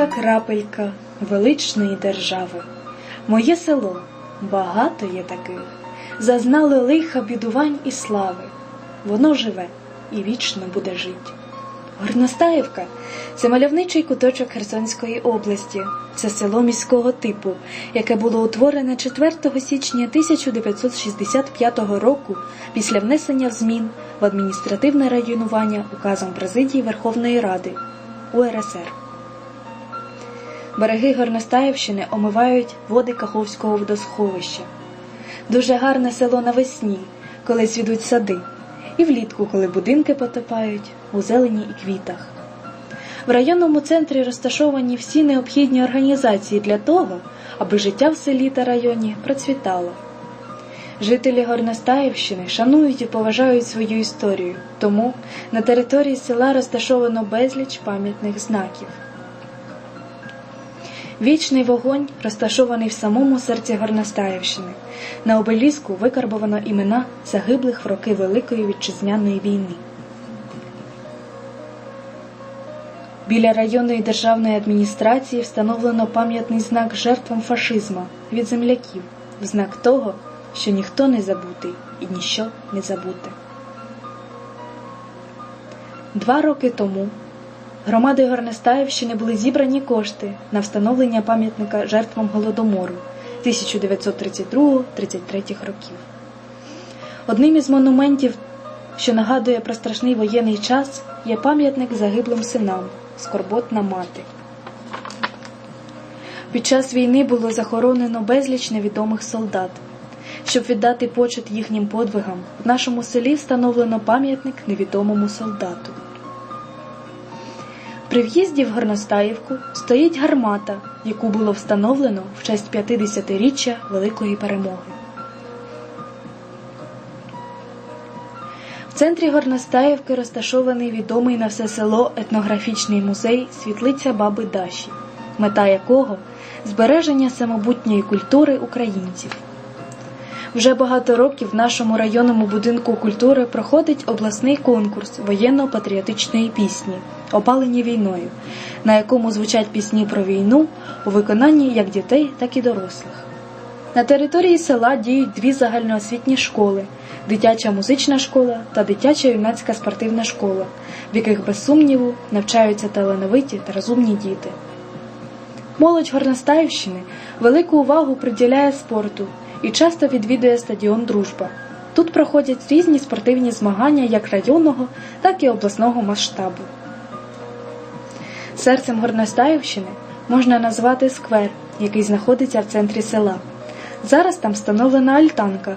маленька крапелька величної держави. Моє село багато є таких, зазнали лиха бідувань і слави. Воно живе і вічно буде жить. Горностаївка це мальовничий куточок Херсонської області. Це село міського типу, яке було утворене 4 січня 1965 року після внесення змін в адміністративне районування указом Президії Верховної Ради УРСР. Береги Горностаївщини омивають води Каховського водосховища. Дуже гарне село навесні, коли цвідуть сади, і влітку, коли будинки потопають у зелені і квітах. В районному центрі розташовані всі необхідні організації для того, аби життя в селі та районі процвітало. Жителі Горностаївщини шанують і поважають свою історію, тому на території села розташовано безліч пам'ятних знаків. Вічний вогонь розташований в самому серці Горностаївщини. На обеліску викарбовано імена загиблих в роки Великої Вітчизняної війни. Біля районної державної адміністрації встановлено пам'ятний знак жертвам фашизму від земляків, в знак того, що ніхто не забутий і ніщо не забуте. Два роки тому громадою Горностаївщини були зібрані кошти на встановлення пам'ятника жертвам Голодомору 1932-33 років. Одним із монументів, що нагадує про страшний воєнний час, є пам'ятник загиблим синам Скорботна мати. Під час війни було захоронено безліч невідомих солдат. Щоб віддати почет їхнім подвигам, в нашому селі встановлено пам'ятник невідомому солдату. При в'їзді в Горностаївку стоїть гармата, яку було встановлено в честь 50-річчя Великої перемоги. В центрі Горностаївки розташований відомий на все село етнографічний музей Світлиця Баби Даші, мета якого збереження самобутньої культури українців. Вже багато років в нашому районному будинку культури проходить обласний конкурс воєнно-патріотичної пісні, опалені війною, на якому звучать пісні про війну у виконанні як дітей, так і дорослих. На території села діють дві загальноосвітні школи дитяча музична школа та дитяча юнацька спортивна школа, в яких, без сумніву, навчаються талановиті та розумні діти. Молодь Горностаївщини велику увагу приділяє спорту і часто відвідує стадіон Дружба. Тут проходять різні спортивні змагання як районного, так і обласного масштабу. Серцем Горностаївщини можна назвати сквер, який знаходиться в центрі села. Зараз там встановлена альтанка,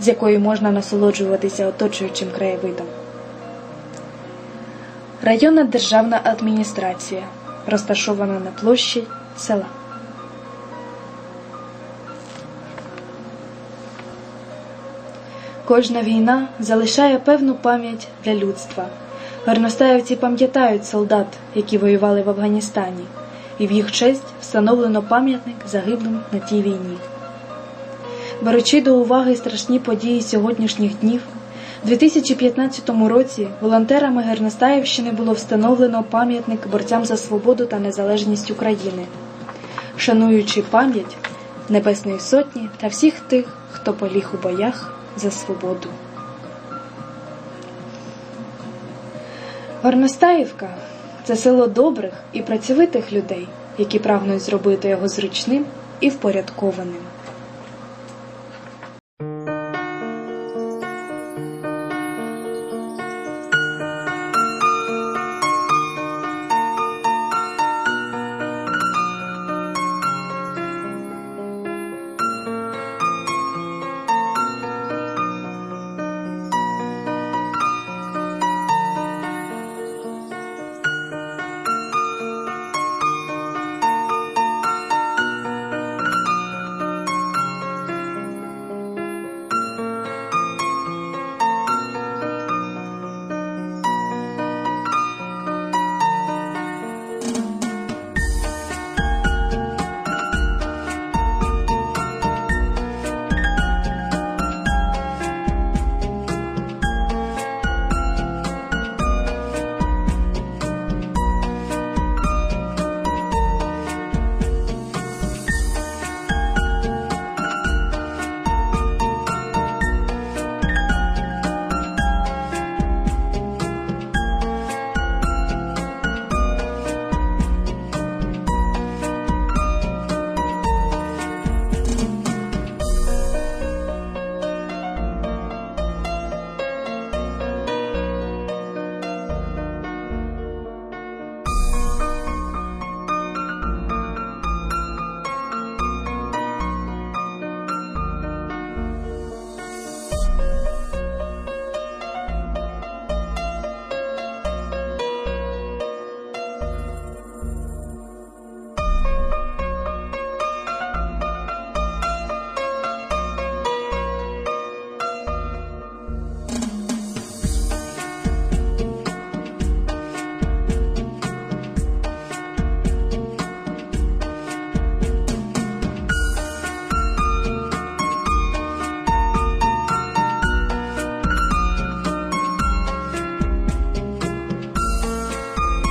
з якої можна насолоджуватися оточуючим краєвидом. Районна державна адміністрація розташована на площі села. Кожна війна залишає певну пам'ять для людства. Горностаївці пам'ятають солдат, які воювали в Афганістані, і в їх честь встановлено пам'ятник загиблим на тій війні. Беручи до уваги страшні події сьогоднішніх днів, у 2015 році волонтерами Горностаївщини було встановлено пам'ятник борцям за свободу та незалежність України, шануючи пам'ять Небесної Сотні та всіх тих, хто поліг у боях за свободу. Горностаївка це село добрих і працьовитих людей, які прагнуть зробити його зручним і впорядкованим.